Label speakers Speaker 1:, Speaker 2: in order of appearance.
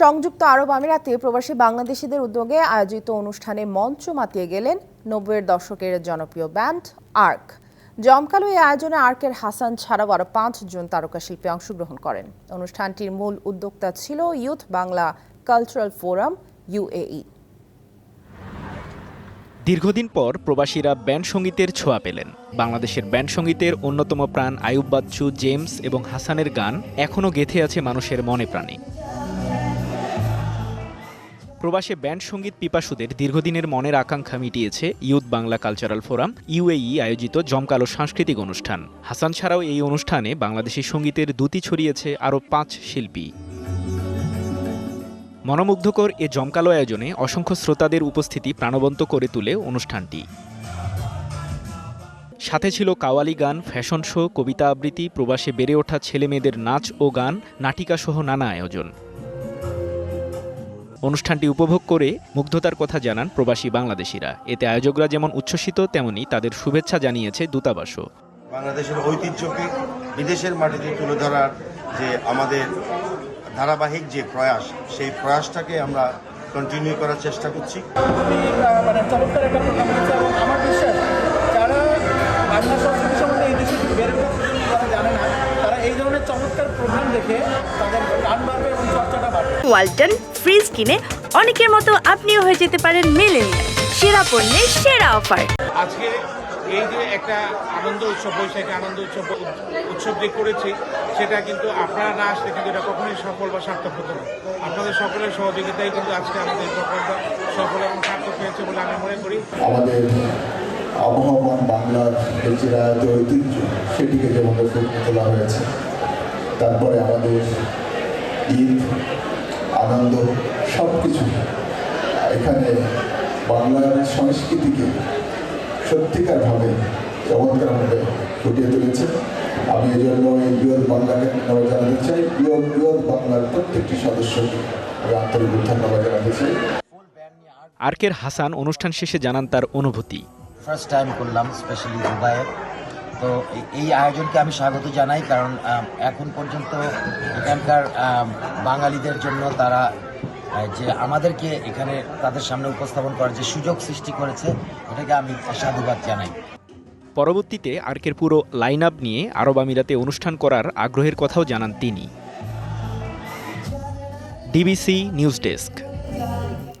Speaker 1: সংযুক্ত আরব আমিরাতে প্রবাসী বাংলাদেশিদের উদ্যোগে আয়োজিত অনুষ্ঠানে মঞ্চ মাতিয়ে গেলেন নব্বইয়ের দশকের জনপ্রিয় ব্যান্ড আর্ক। জমকালো এই আয়োজনে আর্কের হাসান ছাড়াও আরও পাঁচজন তারকা শিল্পী অংশগ্রহণ করেন। অনুষ্ঠানটির মূল উদ্যোক্তা ছিল youth Bangla cultural forum UAE
Speaker 2: দীর্ঘদিন পর প্রবাসীরা ব্যান্ড সঙ্গীতের ছোঁয়া পেলেন। বাংলাদেশের ব্যান্ড সঙ্গীতের অন্যতম প্রাণ আয়ুব বাচ্চু, জেমস এবং হাসানের গান এখনও গেঁথে আছে মানুষের মনে প্রাণে। প্রবাসে ব্যান্ড সংগীত পিপাসুদের দীর্ঘদিনের মনের আকাঙ্ক্ষা মিটিয়েছে youth Bangla cultural forum UAE আয়োজিত জমকালো সাংস্কৃতিক অনুষ্ঠান। হাসান ছাড়াও এই অনুষ্ঠানে বাংলাদেশি সঙ্গীতের দুতি ছড়িয়েছে আরও পাঁচ শিল্পী। মনোমুগ্ধকর এ জমকালো আয়োজনে অসংখ্য শ্রোতাদের উপস্থিতি প্রাণবন্ত করে তুলে অনুষ্ঠানটি। সাথে ছিল কাওয়ালি গান, ফ্যাশন শো, কবিতা আবৃত্তি, প্রবাসে বেড়ে ওঠা ছেলেমেয়েদের নাচ ও গান নাটিকাসহ নানা আয়োজন। অনুষ্ঠানটি উপভোগ করে মুগ্ধতার কথা জানান প্রবাসী বাংলাদেশিরা। এতে আয়োজকরা যেমন উচ্ছ্বসিত তেমনি তাদের শুভেচ্ছা জানিয়েছে দূতাবাসও।
Speaker 3: বাংলাদেশের ঐতিহ্যকে বিদেশের মাটিতে তুলে ধরার যে আমাদের ধারাবাহিক যে প্রয়াস সেই প্রয়াসটাকে আমরা কন্টিনিউ করার চেষ্টা করছি।
Speaker 4: মানে আমার বিশ্বাস যারা
Speaker 5: ওয়ালটন ফ্রিজ কিনে অনেকের মতো আপনিও হয়ে যেতে পারেন মেলেনিয়া সেরা পণ্যের সেরা অফার।
Speaker 6: আজকে এই যে একটা আনন্দ উৎসব বৈশাখী আনন্দ উৎসব উৎসব যে করেছি সেটা কিন্তু আপনারা না আসলে কিন্তু এটা কখনোই সফল বা সার্থক হতো না। আপনাদের সকলের সহযোগিতাই কিন্তু আজকে আমাদের প্রকল্প সফল এবং সার্থক হয়েছে বলে আমি মনে করি।
Speaker 7: আমাদের আবহমান বাংলার এই যে ঐতিহ্য সেটিকে ফুটিয়ে তোলা হয়েছে তারপরে আমাদের ঈদ আনন্দ সব কিছু এখানে বাংলার সংস্কৃতিকে সত্যিকারভাবে চমৎকারভাবে ফুটিয়ে তুলেছে। আমি এই জন্য এই বৃহৎ বাংলাকে ধন্যবাদ জানাতে চাই। বৃহৎ বৃহৎ বাংলার প্রত্যেকটি সদস্যকে আমি আন্তরিক ধন্যবাদ জানাতে চাই।
Speaker 2: আর্কের হাসান অনুষ্ঠান শেষে জানান তার অনুভূতি।
Speaker 8: ফার্স্ট টাইম করলাম স্পেশালি দুবাইয়ে। তো এই- আয়োজনকে আমি স্বাগত জানাই, কারণ এখন পর্যন্ত এখানকার বাঙালিদের জন্য তারা যে আমাদেরকে এখানে তাদের সামনে উপস্থাপন করার যে সুযোগ সৃষ্টি করেছে, এটাকে আমি সাধুবাদ জানাই।
Speaker 2: পরবর্তীতে আর্কের পুরো লাইন আপ নিয়ে আরব আমিরাতে অনুষ্ঠান করার আগ্রহের কথাও জানান তিনি। DBC news desk.